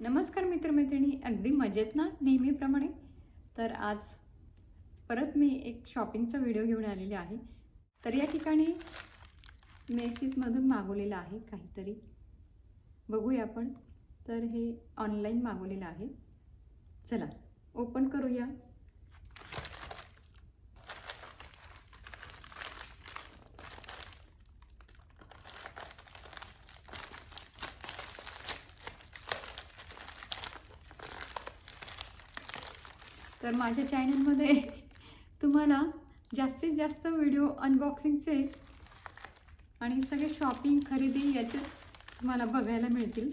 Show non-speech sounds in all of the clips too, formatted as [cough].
नमस्कार मित्रमैत्रिणी अगदी मजेत ना नेहमीप्रमाणे? तर आज परत मी एक शॉपिंगचा व्हिडिओ घेऊन आलेले आहे. तर या ठिकाणी मेसिसमधून मागवलेलं आहे काहीतरी. बघूया आपण. तर हे ऑनलाईन मागवलेलं आहे. चला ओपन करूया. तर माझ्या चॅनलमध्ये तुम्हाला जास्तीत जास्त व्हिडिओ अनबॉक्सिंगचे आणि सगळे शॉपिंग खरेदी याचेच तुम्हाला बघायला मिळतील.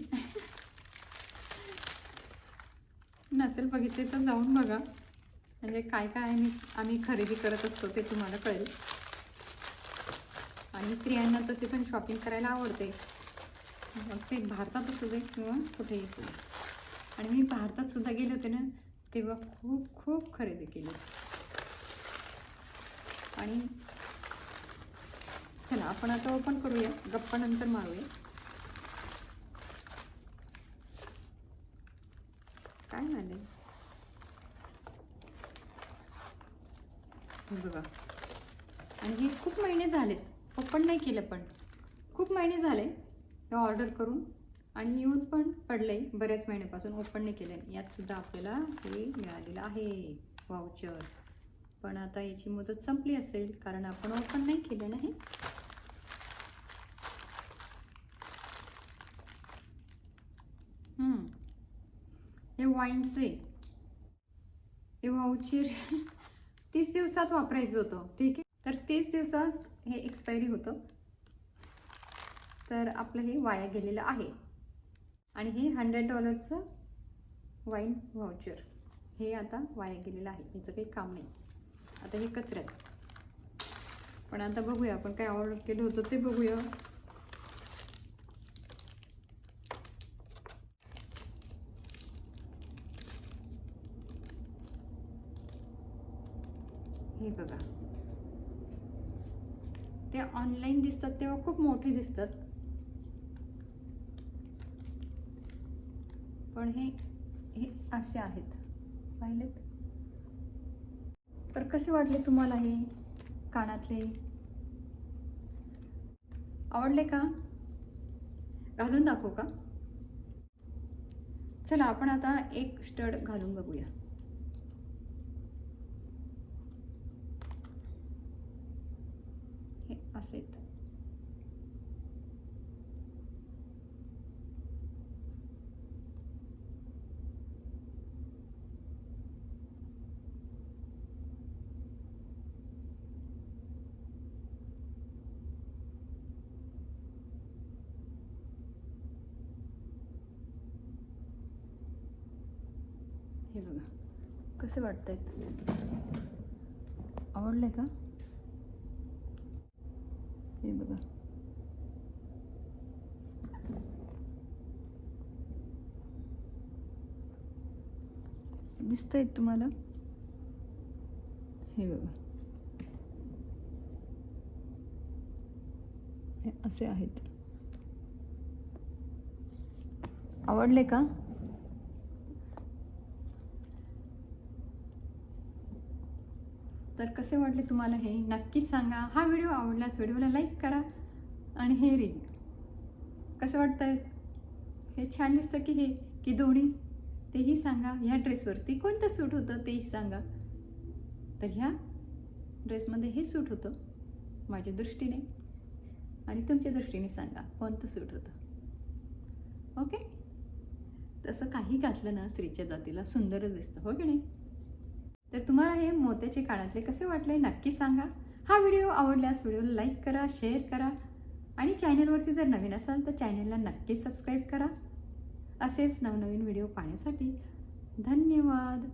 नसेल बघितले तर जाऊन बघा. म्हणजे काय काय आम्ही आम्ही खरेदी करत असतो ते तुम्हाला कळेल. आणि स्त्रियांना तसे पण शॉपिंग करायला आवडते. मग ते भारतात असू दे किंवा कुठेही असू दे. आणि मी भारतात सुद्धा गेले होते ना तेव्हा खूप खूप खरेदी केली. आणि चला आपण आता ओपन करूया. गप्पा नंतर मारूया. काय झाले बघा. आणि हे खूप महिने झालेत. ओपन नाही केलं पण. खूप महिने झाले हे ऑर्डर करून. आणि येऊन पण पडलंय बऱ्याच महिन्यापासून ओपन नाही केलं यात सुद्धा आपल्याला हे मिळालेलं आहे वाउचर पण आता याची मुदत संपली असेल कारण आपण ओपन नाही केलं नाही. हे वाईनचे हे वाउचर [laughs] तीस दिवसात वापरायचं होतं ठीक आहे? तर तीस दिवसात हे एक्सपायरी होतं. तर आपलं हे वाया गेलेलं आहे. आणि हे हंड्रेड डॉलरचं वाईन व्हाउचर हे आता वाया गेलेलं आहे. याचं काही काम नाही. आता हे कचऱ्यात पण आता बघूया आपण काय ऑर्डर केलं होतं ते बघूया. हे बघा. ते ऑनलाईन दिसतात तेव्हा खूप मोठे दिसतात. पण हे हे असे आहेत. पाहिलेत? तर कसे वाटले तुम्हाला हे कानातले? आवडले का? घालून दाखवू का? चला आपण आता एक स्टड घालून बघूया. हे असेत हे बघा. कसे वाटतायत? आवडले का? हे बघा. दिसत आहेत तुम्हाला? हे बघा. हे असे आहेत. आवडले का? तर कसे वाटले तुम्हाला हे? नक्कीच सांगा. हा व्हिडिओ आवडल्यास व्हिडिओला लाईक करा आणि हे रिंग कसं वाटतंय? हे छान दिसतं की हे की दोन्ही? तेही सांगा. ह्या ड्रेसवरती कोणतं सूट होतं तेही सांगा. तर ह्या ड्रेसमध्ये हे सूट होतं माझ्या दृष्टीने. आणि तुमच्या दृष्टीने सांगा कोणतं सूट होतं? ओके तसं काही घातलं ना स्त्रीच्या जातीला सुंदरच दिसतं हो की नाही? तर तुम्हाला हे मोत्याचे काळातले कसे वाटले नक्की सांगा. हा व्हिडिओ आवडल्यास व्हिडिओला लाईक करा शेअर करा आणि चॅनलवरती जर नवीन असाल तर चॅनलला नक्की सबस्क्राईब करा. असेच नवनवीन व्हिडिओ पाहण्यासाठी धन्यवाद.